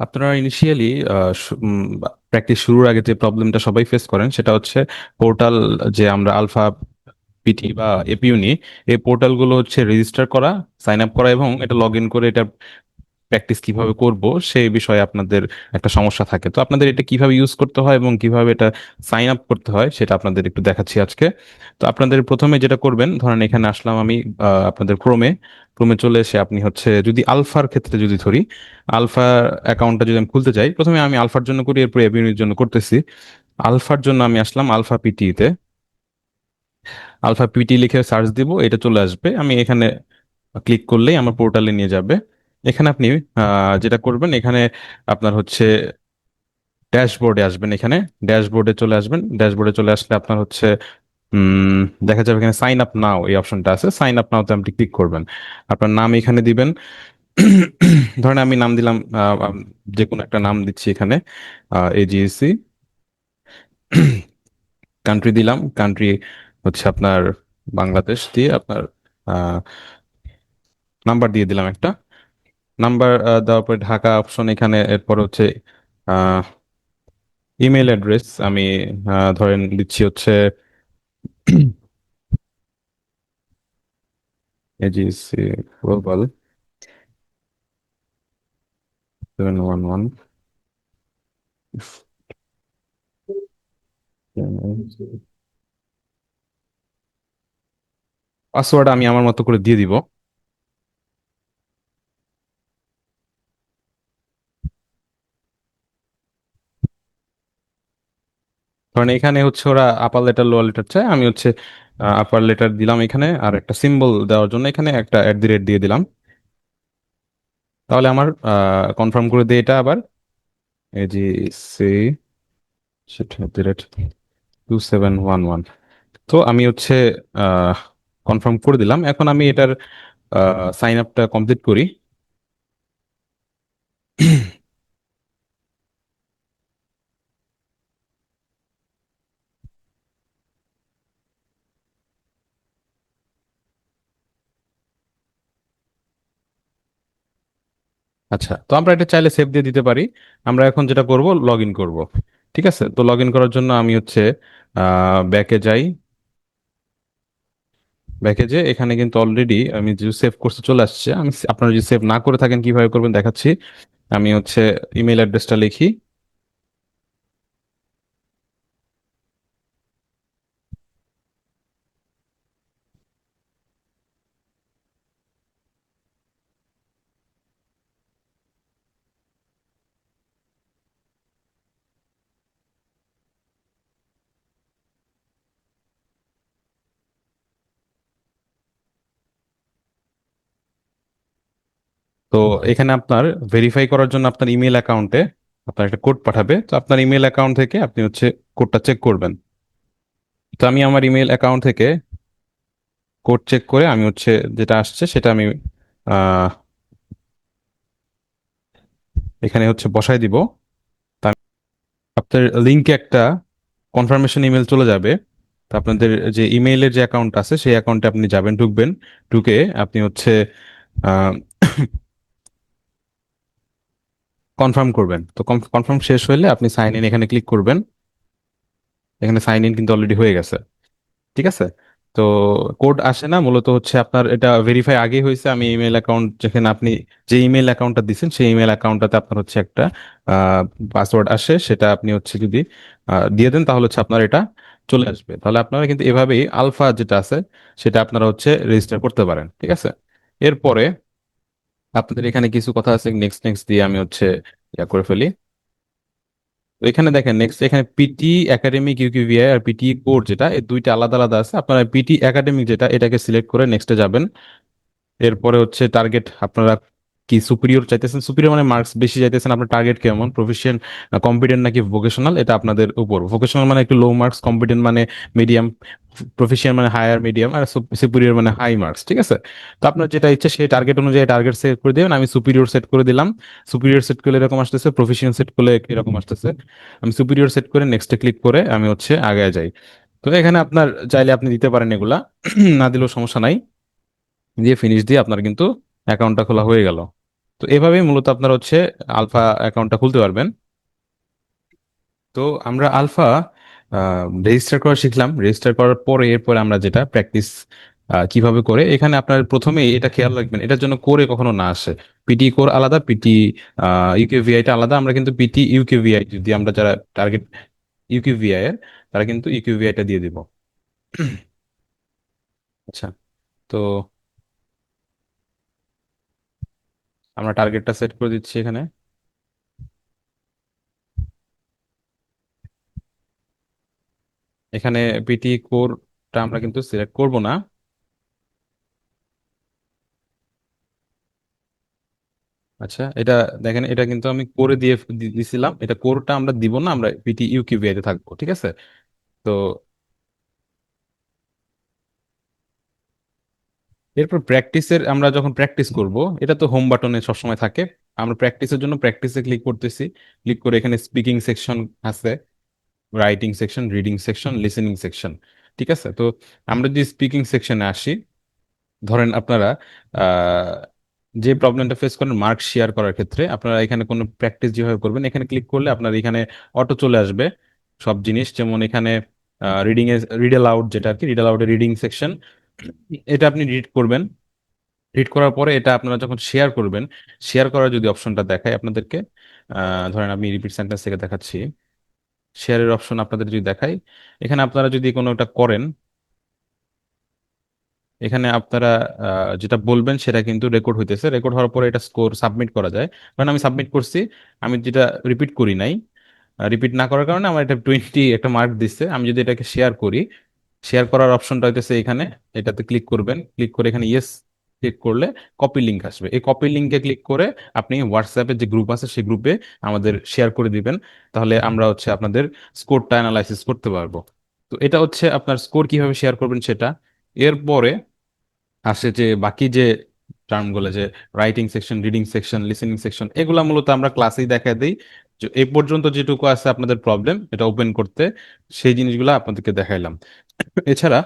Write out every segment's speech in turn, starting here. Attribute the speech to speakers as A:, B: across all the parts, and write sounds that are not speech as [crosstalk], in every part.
A: আপনারা initially practice শুরুর আগে যে প্রবলেমটা সবাই ফেস করেন, সেটা হচ্ছে পোর্টাল যে আমরা আলফা পিটি বা এপিউনি এই পোর্টালগুলো হচ্ছে রেজিস্টার করা সাইন আপ করা এবং এটা লগ ইন করে এটা প্র্যাকটিস কীভাবে করব সেই বিষয়ে আপনাদের একটা সমস্যা থাকে। তো আপনাদের এটা কীভাবে ইউজ করতে হয় এবং কীভাবে এটা সাইন আপ করতে হয় সেটা আপনাদের একটু দেখাচ্ছি আজকে। তো আপনাদের প্রথমে যেটা করবেন ধরেন এখানে আসলাম আমি আপনাদের ক্রোমে ক্রোমে চলে এসে আপনি হচ্ছে যদি আলফার ক্ষেত্রে যদি ধরি আলফা অ্যাকাউন্টটা যদি আমি খুলতে চাই প্রথমে আমি আলফার জন্য করি এরপর এভিনিউর জন্য করতেছি। আলফার জন্য আমি আসলাম আলফা পিটিতে আলফা পিটি লিখে সার্চ দিব এটা চলে আসবে। আমি এখানে ক্লিক করলেই আমার পোর্টালে নিয়ে যাবে। এখানে আপনি যেটা করবেন, এখানে আপনার হচ্ছে ড্যাশবোর্ডে আসবেন এখানে। ড্যাশবোর্ডে চলে আসবেন। ড্যাশবোর্ডে চলে আসলে আপনার হচ্ছে দেখা যাবে এখানে সাইন আপ নাও এই অপশনটা আছে। সাইন আপ নাওতে আপনি ক্লিক করবেন। আপনার নাম এখানে দিবেন। ধরেন আমি নাম দিলাম যে কোনো একটা নাম দিচ্ছি এখানে এজিএসসি কান্ট্রি দিলাম। কান্ট্রি হচ্ছে আপনার বাংলাদেশ দিয়ে আপনার নাম্বার দিয়ে দিলাম একটা। নাম্বার দেওয়ার পরে ঢাকা অপশন এখানে এরপর হচ্ছে ইমেল অ্যাড্রেস আমি ধরেন দিচ্ছি হচ্ছে ওয়ান ওয়ান পাসওয়ার্ড আমি আমার মতো করে দিয়ে দিব। কারণ এখানে হচ্ছে ওরা আপার লেটার লোয়ার লেটার চায়। আমি হচ্ছে আপার লেটার দিলাম এখানে আর একটা সিম্বল দেওয়ার জন্য এখানে একটা অ্যাট দি রেট দিয়ে দিলাম। তাহলে আমার কনফার্ম করে দিই এটা আবার। AGC at the rate two seven one one তো আমি হচ্ছে কনফার্ম করে দিলাম। এখন আমি এটার সাইন আপটা কমপ্লিট করি। আচ্ছা। তো আমরা এটা চাইলে সেভ দিয়ে দিতে পারি। আমরা এখন যেটা করব লগ ইন করব। ঠিক আছে? তো লগ ইন করার জন্য আমি হচ্ছে ব্যাকে যাই। ব্যাকে যে এখানে কিন্তু অলরেডি আমি যে সেভ করতে চলে আসছে, আমি আপনারা যদি সেভ না করে থাকেন কীভাবে করবেন দেখাচ্ছি। আমি হচ্ছে ইমেল অ্যাড্রেসটা লিখি। তো এখানে আপনার ভেরিফাই করার জন্য আপনার ইমেল অ্যাকাউন্টে আপনার একটা কোড পাঠাবে। তো আপনার ইমেল অ্যাকাউন্ট থেকে আপনি হচ্ছে কোডটা চেক করবেন। তো আমি আমার ইমেল অ্যাকাউন্ট থেকে কোড চেক করে আমি হচ্ছে যেটা আসছে সেটা আমি এখানে হচ্ছে বসাই দিব। আপনার লিঙ্কে একটা কনফার্মেশন ইমেল চলে যাবে। তো আপনাদের যে ইমেইলের যে অ্যাকাউন্ট আছে সেই অ্যাকাউন্টে আপনি যাবেন, ঢুকবেন। ঢুকে আপনি হচ্ছে কনফার্ম করবেন। তো কনফার্ম শেষ হলে আপনি সাইন ইন এখানে ক্লিক করবেন। এখানে সাইন ইন কিন্তু অলরেডি হয়ে গেছে। ঠিক আছে? তো কোড আসে না, মূলত হচ্ছে আপনার এটা ভেরিফাই আগেই হয়েছে। আমি ইমেল অ্যাকাউন্ট যেখানে আপনি যে ইমেল অ্যাকাউন্টটা দিচ্ছেন সেই ইমেল অ্যাকাউন্টটাতে আপনার হচ্ছে একটা পাসওয়ার্ড আসে। সেটা আপনি হচ্ছে যদি দিয়ে দেন, তাহলে হচ্ছে আপনার এটা চলে আসবে। তাহলে আপনারা কিন্তু এভাবেই আলফা যেটা আছে, সেটা আপনারা হচ্ছে রেজিস্টার করতে পারেন। ঠিক আছে? এরপরে আপনাদের এখানে কিছু কথা আছে নেক্সট নেক্সট দিয়ে আমি হচ্ছে ইয়া করে ফেলি। তো এখানে দেখেন নেক্সট এখানে পিটি একাডেমিক ইউকিভিআই আর পিটি কোড যেটা, এই দুইটা আলাদা আলাদা আছে। আপনারা পিটি একাডেমিক যেটা, এটাকে সিলেক্ট করে নেক্সটে যাবেন। এরপরে হচ্ছে টার্গেট আপনারা কি সুপিরিয়র চাইতেছেন? সুপিরিয়র মানে মার্কস বেশি চাইতেছেন, আপনার টার্গেট কেমন? প্রফেশন কম্পিটেন্ট নাকি ভোকেশনাল এটা আপনাদের উপর। ভোকেশনাল মানে একটু লো মার্কস কম্পিটেন্ট মানে মিডিয়াম প্রফেশন মানে হায়ার মিডিয়াম আর সুপিরিয়র মানে হাই মার্কস ঠিক আছে? তো আপনার যেটা ইচ্ছে সেই টার্গেট অনুযায়ী টার্গেট সেট করে দেবেন। আমি সুপিরিয়র সেট করে দিলাম। সুপিরিয়র সেট করলে এরকম আসতেছে প্রফেশন সেট করলে এরকম আসতেছে। আমি সুপিরিয়র সেট করে নেক্সটে ক্লিক করে আমি হচ্ছে আগে যাই। তো এখানে আপনার চাইলে আপনি দিতে পারেন এগুলা। [clears throat] না দিলেও সমস্যা নাই। দিয়ে ফিনিশ দিয়ে আপনার কিন্তু অ্যাকাউন্টটা খোলা হয়ে গেল। তো এভাবেই মূলত আপনারা হচ্ছে আলফা অ্যাকাউন্টটা খুলতে পারবেন। তো আমরা আলফা রেজিস্টার করা শিখলাম। রেজিস্টার করার পরে এরপরে আমরা যেটা প্র্যাকটিস কীভাবে করে, এখানে আপনার প্রথমে এটা খেয়াল রাখবেন, এটার জন্য কোরে কখনো না আসে। পিটি কোর আলাদা পিটি ইউকেভিআইটা আলাদা। আমরা কিন্তু পিটি ইউকেভিআই যদি আমরা যারা টার্গেট ইউকেভিআই এর, তারা কিন্তু ইউকেভিআইটা দিয়ে দিব। আচ্ছা তো আমরা টার্গেটটা সেট করে দিচ্ছি এখানে। এখানে পিটি কোরটা আমরা কিন্তু সিলেক্ট করব না। আচ্ছা এটা দেখেন, এটা কিন্তু আমি করে দিয়ে দিছিলাম। এটা কোরটা আমরা দিব না, আমরা পিটি ইউকিউবিআই তে থাকব, ঠিক আছে? তো এরপর প্র্যাকটিসের আমরা যখন প্র্যাকটিস করব, এটা তো হোম বাটনে সবসময় থাকে। আমরা প্র্যাকটিসের জন্য প্র্যাকটিসে ক্লিক করতেছি। ক্লিক করে এখানে স্পিকিং সেকশন আছে writing section reading section listening section ঠিক আছে? তো আমরা যদি স্পিকিং সেকশনে আসি, ধরেন আপনারা যে প্রবলেমটা ফেস করেন মার্ক শেয়ার করার ক্ষেত্রে আপনারা এখানে কোনো প্র্যাকটিস যেভাবে করবেন, এখানে ক্লিক করলে আপনার এখানে অটো চলে আসবে সব জিনিস। যেমন এখানে রিডিং এ রিড অ্যালাউড যেটা আর কি রিড অ্যালাউড রিডিং সেকশন এটা আপনি রিড করবেন। রিড করার পরে এটা আপনারা যখন শেয়ার করবেন শেয়ার করার যদি অপশনটা দেখায় আপনাদেরকে ধরেন আমি রিপিট সেন্টেন্স থেকে দেখাচ্ছি। শেয়ারের অপশন আপনাদের যদি দেখাই, এখানে আপনারা যদি কোনো একটা করেন, এখানে আপনারা যেটা বলবেন সেটা কিন্তু রেকর্ড হইতেছে। রেকর্ড হওয়ার পরে এটা স্কোর সাবমিট করা যায়। কারণ আমি সাবমিট করছি, আমি যেটা রিপিট করি নাই রিপিট না করার কারণে আমার এটা টোয়েন্টি একটা মার্ক দিচ্ছে। আমি যদি এটাকে শেয়ার করি শেয়ার করার অপশনটা হইতেছে এখানে, এটাতে ক্লিক করবেন। ক্লিক করে এখানে ইয়েস ক্লিক করলে কপি লিঙ্ক আসবে। এই কপি লিঙ্কে ক্লিক করে আপনি হোয়াটসঅ্যাপে যে গ্রুপ আছে, সেই গ্রুপে আমাদের শেয়ার করে দিবেন। তাহলে আমরা হচ্ছে আপনাদের স্কোরটা অ্যানালাইসিস করতে পারব। তো এটা হচ্ছে আপনার স্কোর কীভাবে শেয়ার করবেন সেটা। এরপরে আসে যে বাকি যে টার্মগুলো যে writing section reading section listening section এগুলা মূলত আমরা ক্লাসেই দেখা দিই। এই পর্যন্ত যেটুকু আছে আপনাদের প্রবলেম এটা ওপেন করতে সেই জিনিসগুলো আপনাদেরকে দেখাইলাম। এছাড়া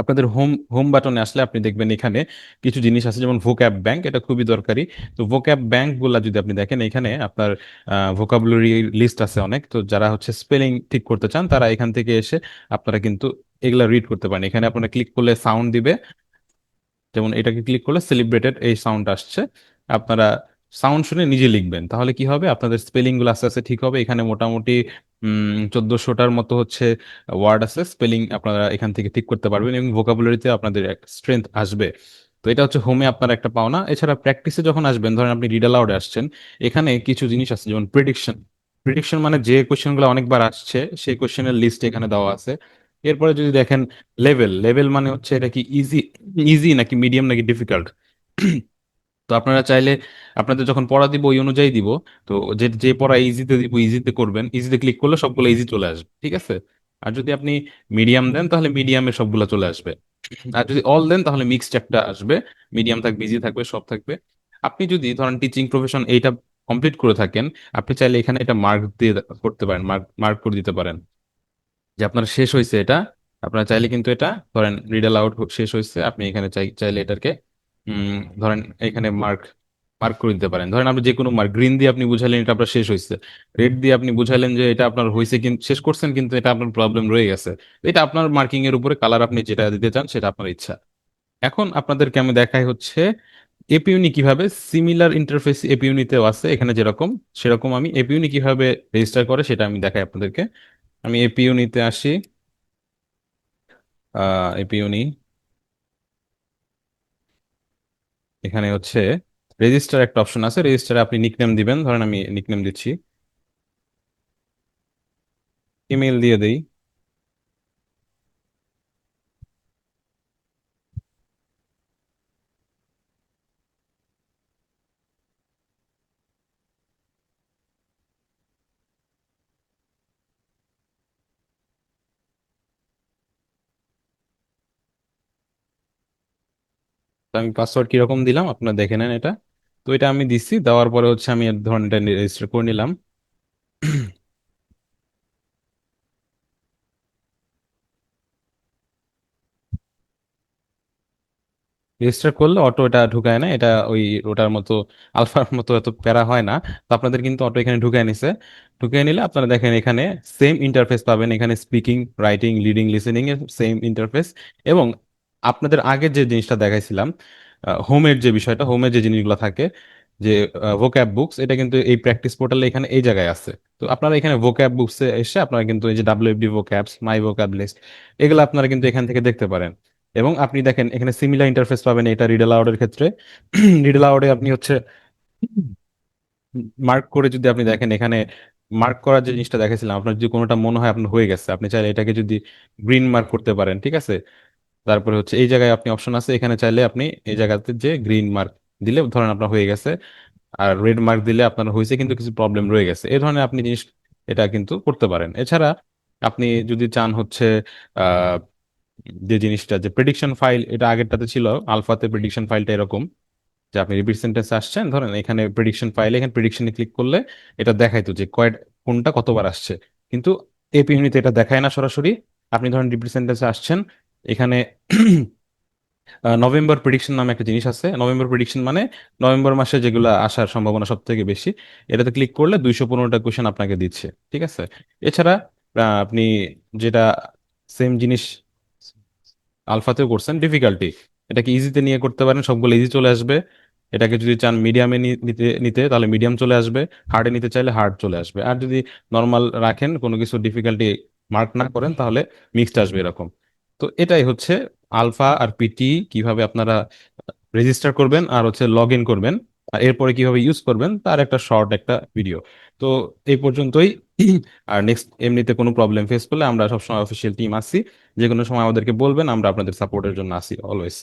A: আপনাদের হোম হোম বাটনে আসলে আপনি দেখবেন এখানে কিছু জিনিস আছে, যেমন ভোক্যাব ব্যাংক এটা খুবই দরকারি। তো ভোক্যাব ব্যাংকগুলা যদি আপনি দেখেন, এখানে আপনার ভোকাবুলারি লিস্ট আছে অনেক। তো যারা হচ্ছে স্পেলিং ঠিক করতে চান, তারা এখান থেকে এসে আপনারা কিন্তু এগুলা রিড করতে পারেন। এখানে আপনারা ক্লিক করলে সাউন্ড দিবে। যেমন এটাকে ক্লিক করলে সেলিব্রেটেড এই সাউন্ড আসছে। আপনারা সাউন্ড শুনে নিজে লিখবেন। তাহলে কি হবে? আপনাদের স্পেলিংগুলো আস্তে আস্তে ঠিক হবে। এখানে মোটামুটি চোদ্দশোটার মতো হচ্ছে ওয়ার্ড আছে। স্পেলিং আপনারা এখান থেকে ঠিক করতে পারবেন এবং ভোকাবুলারিতে আপনাদের স্ট্রেংথ আসবে। তো এটা হচ্ছে হোমে আপনার একটা পাওনা। এছাড়া প্র্যাকটিসে যখন আসবেন, ধরেন আপনি রিড অ্যালাউডে আসছেন, এখানে কিছু জিনিস আছে, যেমন প্রিডিকশন প্রিডিকশন মানে যে কোশ্চেনগুলো অনেকবার আসছে, সেই কোশ্চেনের লিস্ট এখানে দেওয়া আছে। এরপরে যদি দেখেন লেভেল লেভেল মানে হচ্ছে এটা কি ইজি ইজি নাকি মিডিয়াম নাকি ডিফিকাল্ট তো আপনারা চাইলে আপনাদের যখন পড়া দিব ওই অনুযায়ী দিব। তো যে যে পড়া ইজিতে দিব ইজিতে করবেন। ইজিতে ক্লিক করলে সবগুলো ইজি চলে আসবে, ঠিক আছে? আর যদি আপনি মিডিয়াম দেন, তাহলে মিডিয়ামে সবগুলো চলে আসবে। আর যদি অল দেন, তাহলে মিক্সড একটা আসবে। মিডিয়াম থাকবে ইজি থাকবে, সব থাকবে। আপনি যদি ধরেন টিচিং প্রফেশন এইটা কমপ্লিট করে থাকেন, আপনি চাইলে এখানে এটা মার্ক দিয়ে করতে পারেন মার্ক মার্ক করে দিতে পারেন। যে আপনার শেষ হয়েছে এটা, আপনারা চাইলে কিন্তু এটা, ধরেন রিড অ্যালাউড শেষ হয়েছে আপনি এখানে চাইলে এটাকে ধরেন এখানে মার্ক মার্ক করে দিতে পারেন। ধরেন আপনি যে কোনো মার্ক গ্রিন দিয়ে আপনি বুঝালেন এটা আপনার শেষ হয়েছে রেড দিয়ে আপনি বুঝালেন যে এটা আপনার হয়েছে কিন্তু শেষ করছেন কিন্তু এটা আপনার প্রবলেম রয়ে গেছে। এটা আপনার মার্কিং এর উপরে কালার আপনি যেটা দিতে চান সেটা আপনার ইচ্ছা। এখন আপনাদেরকে আমি দেখাই হচ্ছে এপিউনি কীভাবে সিমিলার ইন্টারফেস এপিউনিতেও আছে, এখানে যেরকম, সেরকম আমি এপিউনি কীভাবে রেজিস্টার করে সেটা আমি দেখাই আপনাদেরকে। আমি এপিউনিতে আসি। এপিউনি এখানে হচ্ছে রেজিস্টার একটা অপশন আছে। রেজিস্টারে আপনি নিকনেম দিবেন। ধরেন আমি নিকনেম দিচ্ছি। ইমেল দিয়ে দেই। তো আমি পাসওয়ার্ড কীরকম দিলাম? আপনারা দেখে নেন এটা। তো এটা আমি দিচ্ছি, দেওয়ার পরে হচ্ছে আমি ধরেন এটা রেজিস্টার করে নিলাম। রেজিস্টার করলে অটো এটা ঢুকায় না, এটা ওই ওটার মতো আলফার মতো এত প্যারা হয় না। তো আপনাদের কিন্তু অটো এখানে ঢুকায় নিছে। ঢুকিয়ে নিলে আপনারা দেখেন এখানে সেম ইন্টারফেস পাবেন। এখানে স্পিকিং রাইটিং লিডিং লিসেনিং এর সেম ইন্টারফেস এবং আপনাদের আগে যে জিনিসটা দেখাইছিলাম হোমের যে বিষয়টা, হোমের যে জিনিসগুলো থাকে, যে ভোক্যাব বুকস এটা কিন্তু এই প্র্যাকটিস পোর্টালে এখানে এই জায়গায় আছে। তো আপনারা এখানে ভোক্যাব বুকসে এসে আপনারা কিন্তু এই যে WFD vocabs my vocab list এগুলো আপনারা কিন্তু এখান থেকে দেখতে পারেন। এবং আপনি দেখেন, এখানে সিমিলার ইন্টারফেস পাবেন এটা রিডেল অ্যালাউডের ক্ষেত্রে। [clears throat] রিডেল অ্যালাউডে আপনি হচ্ছে মার্ক করে যদি আপনি দেখেন, এখানে মার্ক করার যে জিনিসটা দেখেছিলাম আপনার যদি কোনোটা মনে হয় আপনার হয়ে গেছে, আপনি চাইলে এটাকে যদি গ্রিন মার্ক করতে পারেন, ঠিক আছে? তারপরে হচ্ছে এই জায়গায় আপনি অপশন আছে, এখানে চাইলে আপনি এই জায়গাতে যে গ্রিন মার্ক দিলে, ধরেন আপনার হয়ে গেছে, আর রেড মার্ক দিলে আপনার হয়েছে কিন্তু কিছু প্রবলেম রয়ে গেছে। এই ধরনের আপনি জিনিস এটা কিন্তু করতে পারেন। এছাড়া আপনি যদি চান হচ্ছে যে জিনিসটা, যে প্রেডিকশন ফাইল এটা আগেরটাতে ছিল, আলফাতে প্রেডিকশন ফাইলটা এরকম, যে আপনি রিপিট সেন্টেন্স আসছেন, ধরেন এখানে প্রেডিকশন ফাইলে এখানে প্রেডিকশনে ক্লিক করলে এটা দেখাইতো যে কয়, কোনটা কতবার আসছে। কিন্তু এপি ইউনিতে এটা দেখায় না সরাসরি। আপনি ধরেন রিপিট সেন্টেন্সে আসছেন এখানে [clears throat] নভেম্বর প্রেডিকশন নামে একটা জিনিস আছে। নভেম্বর প্রেডিকশন মানে নভেম্বর মাসে যেগুলো আসার সম্ভাবনা সব থেকে বেশি, এটাতে ক্লিক করলে দুইশো পনেরোটা কোয়েশন আপনাকে দিচ্ছে, ঠিক আছে? এছাড়া আপনি যেটা সেম জিনিস আলফাতেও করছেন ডিফিকাল্টি এটাকে ইজিতে নিয়ে করতে পারেন, সবগুলো ইজি চলে আসবে। এটাকে যদি চান মিডিয়ামে নিতে নিতে, তাহলে মিডিয়াম চলে আসবে। হার্ডে নিতে চাইলে হার্ড চলে আসবে। আর যদি নর্মাল রাখেন, কোনো কিছু ডিফিকাল্টি মার্ক না করেন, তাহলে মিক্সড আসবে এরকম। তো এটাই হচ্ছে আলফা আর পিটি কীভাবে আপনারা রেজিস্টার করবেন আর হচ্ছে লগ ইন করবেন। আর এরপরে কীভাবে ইউজ করবেন তার একটা শর্ট একটা ভিডিও। তো এই পর্যন্তই। আর নেক্সট এমনিতে কোনো প্রবলেম ফেস করলে আমরা সবসময় অফিসিয়াল টিম আসি যে কোনো সময় আমাদেরকে বলবেন, আমরা আপনাদের সাপোর্টের জন্য আসি অলওয়েজ